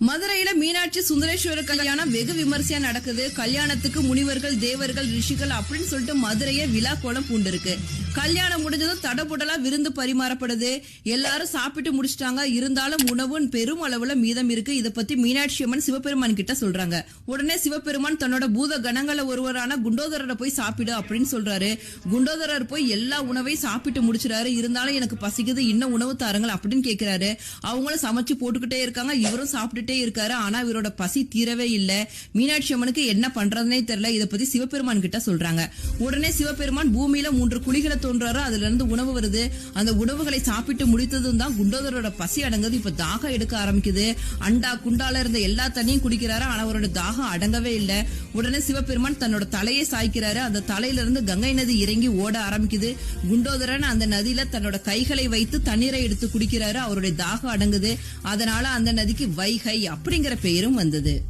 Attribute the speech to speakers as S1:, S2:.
S1: மதுரையில மீனாட்சி சுந்தரேஸ்வரர் கல்யாணம் வெகு விமர்சையா நடக்குது. கல்யாணத்துக்கு முனிவர்கள் தேவர்கள் ரிஷிகள் அப்படின்னு சொல்லிட்டு மதுரைய விழா கோலம் பூண்டிருக்கு. கல்யாணம் முடிஞ்சதும் தடபுடலா விருந்து பரிமாறப்படுது. எல்லாரும் சாப்பிட்டு முடிச்சிட்டாங்க. இருந்தாலும் உணவு பெரும் அளவுல மீதம் இருக்கு. இதை பத்தி மீனாட்சி அம்மன் சிவபெருமான் கிட்ட சொல்றாங்க. உடனே சிவபெருமான் தன்னோட பூத கணங்கள ஒருவரான குண்டோதரரை போய் சாப்பிடு அப்படின்னு சொல்றாரு. குண்டோதரர் போய் எல்லா உணவையும் சாப்பிட்டு முடிச்சிடாரு இருந்தாலும் எனக்கு பசிக்குது. இன்னும் உணவு தாருங்கள் அப்படின்னு கேக்குறாரு. அவங்களும் சமைச்சு போட்டுக்கிட்டே இருக்காங்க. இவரும் சாப்பிட்டுட்டே இருக்காரு. ஆனா இவரோட பசி தீரவே இல்லை. மீனாட்சி அம்மனுக்கு என்ன பண்றதுனே தெரியல. இதை பத்தி சிவபெருமான் கிட்ட சொல்றாங்க. உடனே சிவபெருமான் பூமியில மூன்று குழிகளை தோன்றாரோ அதுல இருந்து உணவு வருது. அந்த உணவுகளை சாப்பிட்டு முடித்ததும் தான் குண்டோதரோட பசி அடங்குது. இப்ப தாகம் எடுக்க ஆரம்பிக்குது. அண்டா குண்டால இருந்த எல்லா தண்ணியும் குடிக்கிறாரு. ஆனா அவரோட தாகம் அடங்கவே இல்லை. உடனே சிவபெருமான் தன்னோட தலையை சாய்க்கிறாரு. அந்த தலையில இருந்து கங்கை நதி இறங்கி ஓட ஆரம்பிக்குது. குண்டோதரன் அந்த நதியில தன்னோட கைகளை வைத்து தண்ணீரை எடுத்து குடிக்கிறாரு. அவருடைய தாகம் அடங்குது. அதனால அந்த நதிக்கு வைகை அப்படிங்கிற பெயரும் வந்தது.